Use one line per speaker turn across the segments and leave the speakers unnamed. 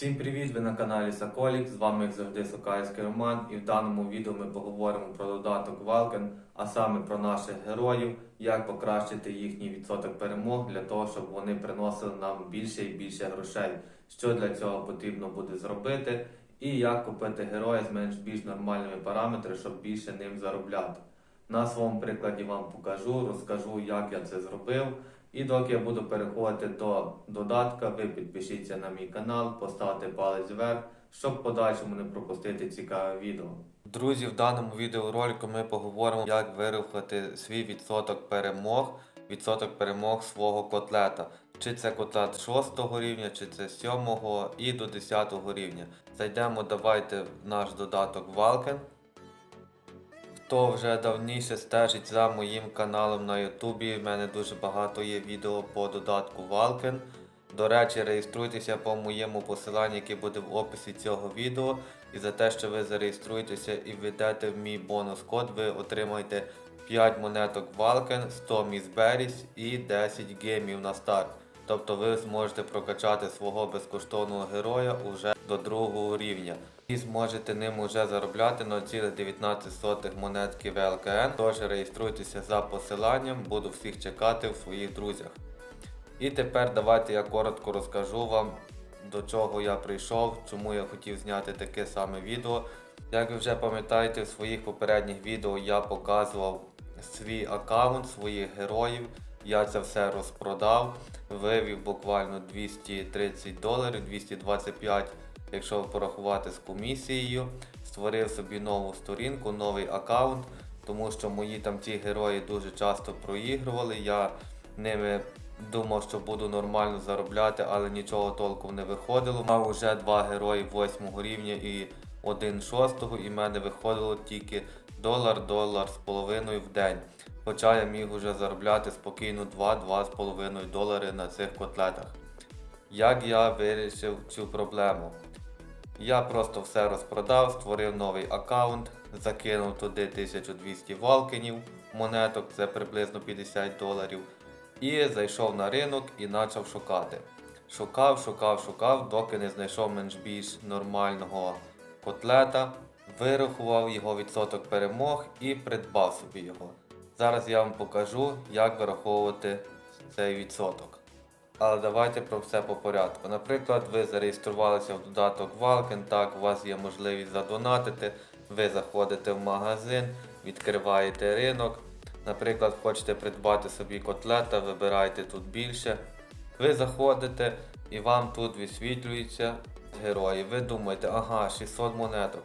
Всім привіт! Ви на каналі Соколік. З вами як завжди Сокальський Роман. І в даному відео ми поговоримо про додаток Валкен, а саме про наших героїв, як покращити їхній відсоток перемог для того, щоб вони приносили нам більше і більше грошей. Що для цього потрібно буде зробити, і як купити героя з менш більш нормальними параметрами, щоб більше ним заробляти. На своєму прикладі вам покажу, розкажу, як я це зробив. І доки я буду переходити до додатка, ви підпишіться на мій канал, поставте палець вверх, щоб в подальшому не пропустити цікаве відео. Друзі, в даному відеоролику ми поговоримо, як вирухати свій відсоток перемог, відсоток перемог свого котлета. Чи це котлет 6 рівня, чи це 7 і до 10 рівня. Зайдемо, давайте в наш додаток Valken. Хто вже давніше стежить за моїм каналом на Ютубі, в мене дуже багато є відео по додатку Valken. До речі, реєструйтеся по моєму посиланню, яке буде в описі цього відео. І за те, що ви зареєструєтеся і введете в мій бонус-код, ви отримаєте 5 монеток Valken, 100 Мізберіс і 10 геймів на старт. Тобто ви зможете прокачати свого безкоштовного героя уже до другого рівня. І зможете ним уже заробляти 0,19 монетки ВЛКН. Тож реєструйтеся за посиланням, буду всіх чекати в своїх друзях. І тепер давайте я коротко розкажу вам, до чого я прийшов, чому я хотів зняти таке саме відео. Як ви вже пам'ятаєте, в своїх попередніх відео я показував свій аккаунт, своїх героїв. Я це все розпродав, вивів буквально 230 доларів, 225, якщо порахувати з комісією. Створив собі нову сторінку, новий аккаунт, тому що мої там ті герої дуже часто проігрували. Я ними думав, що буду нормально заробляти, але нічого толком не виходило. Мав вже два герої 8 рівня і один 6, і в мене виходило тільки долар, долар з половиною в день. Хоча я міг уже заробляти спокійно 2-2,5 долари на цих котлетах. Як я вирішив цю проблему? Я просто все розпродав, створив новий аккаунт, закинув туди 1200 валкенів монеток, це приблизно 50 доларів. І зайшов на ринок і почав шукати. Шукав, шукав, шукав, доки не знайшов менш більш нормального котлета, вирахував його відсоток перемог і придбав собі його. Зараз я вам покажу, як вираховувати цей відсоток. Але давайте про все по порядку. Наприклад, ви зареєструвалися в додаток Valken, так, у вас є можливість задонатити, ви заходите в магазин, відкриваєте ринок. Наприклад, хочете придбати собі котлета, вибираєте тут більше. Ви заходите і вам тут висвітлюються герої. Ви думаєте, ага, 600 монеток.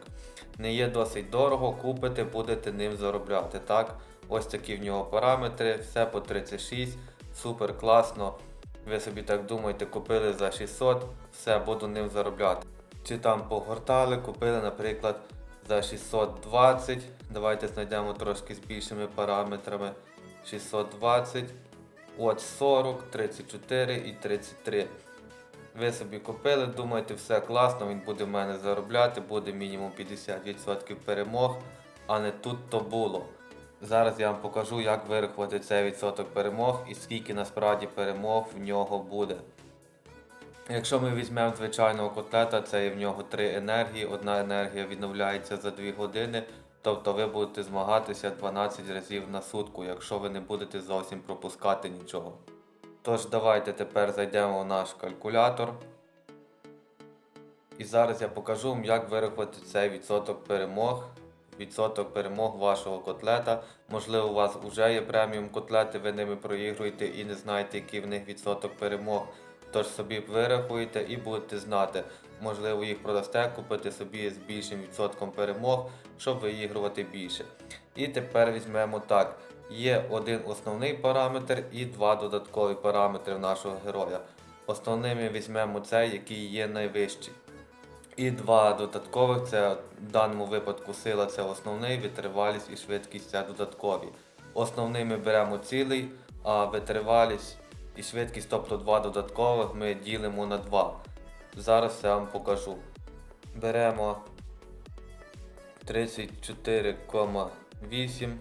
Не є досить дорого, купите, будете ним заробляти. Так? Ось такі в нього параметри, все по 36, супер класно. Ви собі так думаєте, купили за 600, все, буду ним заробляти. Чи там погортали, купили, наприклад, за 620. Давайте знайдемо трошки з більшими параметрами. 620, от 40, 34 і 33. Ви собі купили, думаєте, все класно, він буде в мене заробляти, буде мінімум 50% перемог, а не тут то було. Зараз я вам покажу, як вирахувати цей відсоток перемог і скільки насправді перемог в нього буде. Якщо ми візьмемо звичайного котлета, це є в нього 3 енергії. Одна енергія відновляється за 2 години, тобто ви будете змагатися 12 разів на сутку, якщо ви не будете зовсім пропускати нічого. Тож давайте тепер зайдемо в наш калькулятор. І зараз я покажу вам, як вирахувати цей відсоток перемог. Відсоток перемог вашого котлета. Можливо, у вас вже є преміум котлети, ви ними проігруєте і не знаєте, який в них відсоток перемог. Тож собі вирахуєте і будете знати. Можливо, їх продасте, купити собі з більшим відсотком перемог, щоб виігрувати більше. І тепер візьмемо так. Є один основний параметр і два додаткові параметри в нашого героя. Основними візьмемо цей, який є найвищий. І два додаткових це в даному випадку сила це основний, витривалість і швидкість це додаткові. Основний ми беремо цілий, а витривалість і швидкість, тобто два додаткових, ми ділимо на 2. Зараз я вам покажу. Беремо 34,8.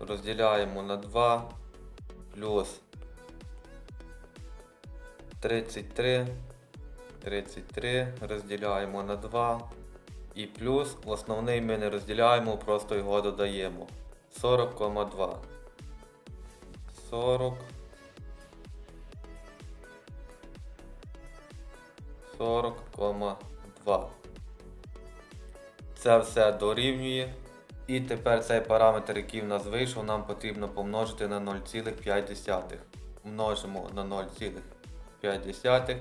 Розділяємо на 2 плюс 33 33 розділяємо на 2. І плюс основний ми не розділяємо, просто його додаємо. 40,2. 40. 40,2. Це все дорівнює. І тепер цей параметр, який в нас вийшов, нам потрібно помножити на 0,5. Множимо на 0,5.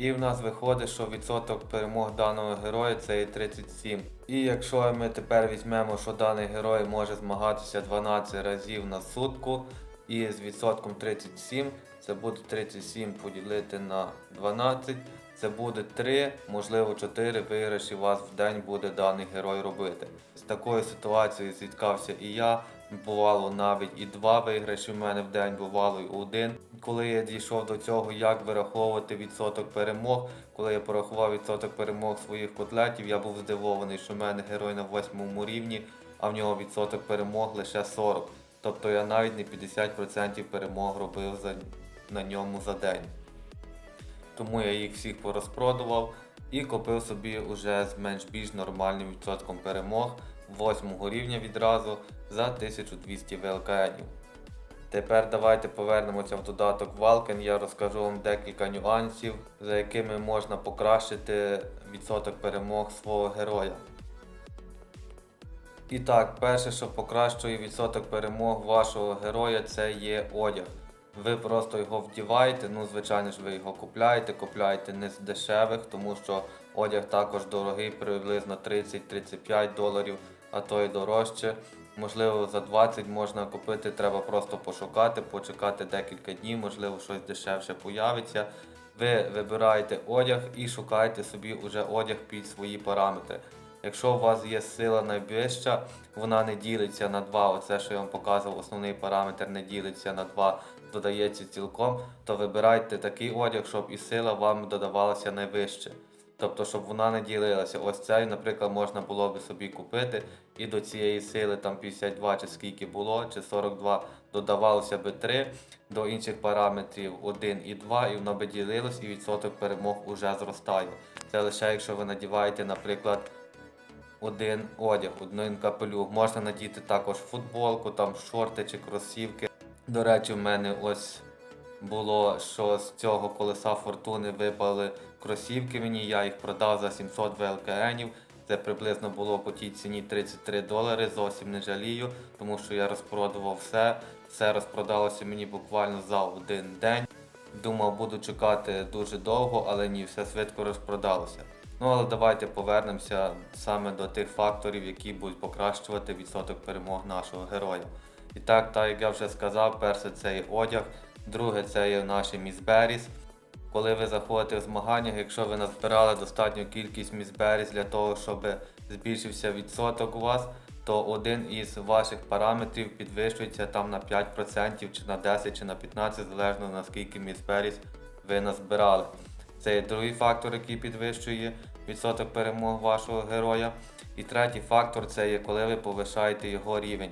І в нас виходить, що відсоток перемог даного героя це є 37. І якщо ми тепер візьмемо, що даний герой може змагатися 12 разів на сутку, і з відсотком 37, це буде 37 поділити на 12, це буде 3, можливо 4 виграші вас в день буде даний герой робити. З такою ситуацією зіткався і я. Бувало навіть і два виграші в мене в день, бувало і один. Коли я дійшов до цього, як вираховувати відсоток перемог, коли я порахував відсоток перемог своїх котлетів, я був здивований, що в мене герой на восьмому рівні, а в нього відсоток перемог лише 40. Тобто я навіть не 50% перемог робив за, на ньому за день. Тому я їх всіх порозпродував і купив собі уже з менш більш нормальним відсотком перемог 8 рівня відразу за 1200 ВЛКНів. Tепер давайте повернемося в додаток Valken. Я розкажу вам декілька нюансів, за якими можна покращити відсоток перемог свого героя. І так, перше, що покращує відсоток перемог вашого героя, це є одяг. Ви просто його вдіваєте, ну звичайно ж ви його купляєте, купляєте не з дешевих, тому що одяг також дорогий, приблизно 30-35 доларів, а то й дорожче. Можливо, за 20 можна купити, треба просто пошукати, почекати декілька днів, можливо, щось дешевше появиться. Ви вибираєте одяг і шукаєте собі уже одяг під свої параметри. Якщо у вас є сила найвища, вона не ділиться на 2, оце що я вам показував, основний параметр не ділиться на 2, додається цілком, то вибирайте такий одяг, щоб і сила вам додавалася найвище. Тобто, щоб вона не ділилася. Ось цей, наприклад, можна було би собі купити, і до цієї сили там 52 чи скільки було, чи 42 додавалося би 3, до інших параметрів 1 і 2, і воно би ділилось, і відсоток перемог уже зростає. Це лише якщо ви надіваєте, наприклад, один одяг, один капелюх. Можна надіти також футболку, там шорти чи кросівки. До речі, в мене ось було, що з цього колеса фортуни випали кросівки мені, я їх продав за 700 ВЛКНів. Це приблизно було по тій ціні 33 долари, зовсім не жалію, тому що я розпродував все. Все розпродалося мені буквально за один день. Думав, буду чекати дуже довго, але ні, все швидко розпродалося. Ну але давайте повернемося саме до тих факторів, які будуть покращувати відсоток перемог нашого героя. І так, так як я вже сказав, перше це є одяг, друге це є наші мізберіс. Коли ви заходите в змагання, якщо ви назбирали достатню кількість мізберіс для того, щоб збільшився відсоток у вас, то один із ваших параметрів підвищується там на 5% чи на 10 чи на 15, залежно наскільки мізберіс ви назбирали. Це є другий фактор, який підвищує відсоток перемог вашого героя. І третій фактор це є коли ви повишаєте його рівень.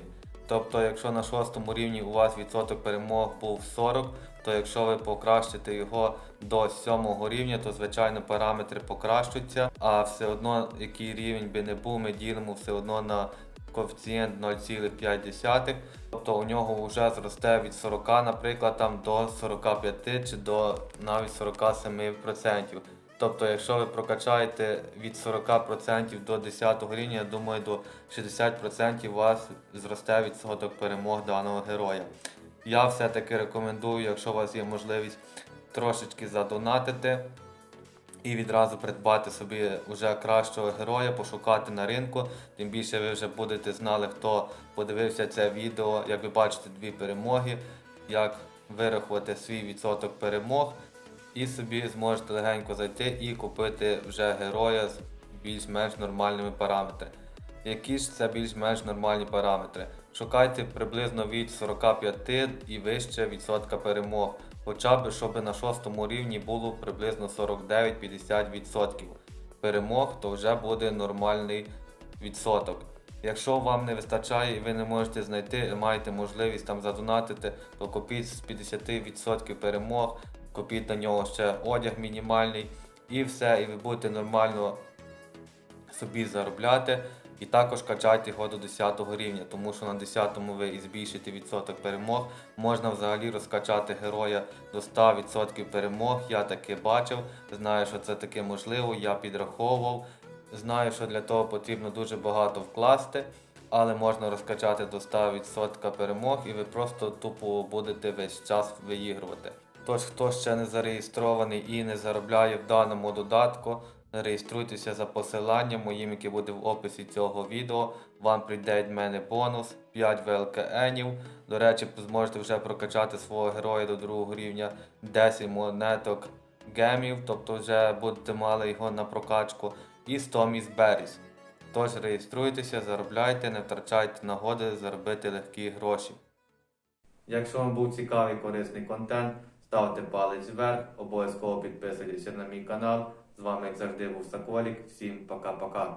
Тобто, якщо на шостому рівні у вас відсоток перемог був 40, то якщо ви покращите його до сьомого рівня, то звичайно параметри покращуються, а все одно який рівень би не був, ми ділимо все одно на коефіцієнт 0,5. Тобто у нього вже зросте від 40, наприклад, там до 45 чи до навіть 47%. Тобто, якщо ви прокачаєте від 40% до 10 рівня, я думаю, до 60% у вас зросте відсоток перемог даного героя. Я все-таки рекомендую, якщо у вас є можливість трошечки задонатити і відразу придбати собі вже кращого героя, пошукати на ринку. Тим більше ви вже будете знали, хто подивився це відео, як ви бачите, дві перемоги, як вирахувати свій відсоток перемог. І собі зможете легенько зайти і купити вже героя з більш-менш нормальними параметрами. Які ж це більш-менш нормальні параметри? Шукайте приблизно від 45 і вище відсотка перемог. Хоча б, щоб на шостому рівні було приблизно 49-50% перемог, то вже буде нормальний відсоток. Якщо вам не вистачає і ви не можете знайти, маєте можливість там задонатити, то купіть з 50% перемог, купіть на нього ще одяг мінімальний і все, і ви будете нормально собі заробляти. І також качайте його до 10 рівня, тому що на 10 ви і збільшите відсоток перемог. Можна взагалі розкачати героя до 100% перемог. Я таке бачив, знаю, що це таке можливо, я підраховував. Знаю, що для того потрібно дуже багато вкласти, але можна розкачати до 100% перемог і ви просто тупо будете весь час виігрувати. Тож, хто ще не зареєстрований і не заробляє в даному додатку, реєструйтеся за посиланням моїм, яке буде в описі цього відео. Вам прийде від мене бонус 5 ВЛКНів. До речі, зможете вже прокачати свого героя до другого рівня 10 монеток гемів, тобто вже будете мали його на прокачку, і 100 міс Беріс. Тож реєструйтеся, заробляйте, не втрачайте нагоди заробити легкі гроші. Якщо вам був цікавий корисний контент, ставте палець вверх, обов'язково підписуйтеся на мій канал. З вами, як завжди, був Соколік. Всім пока-пока.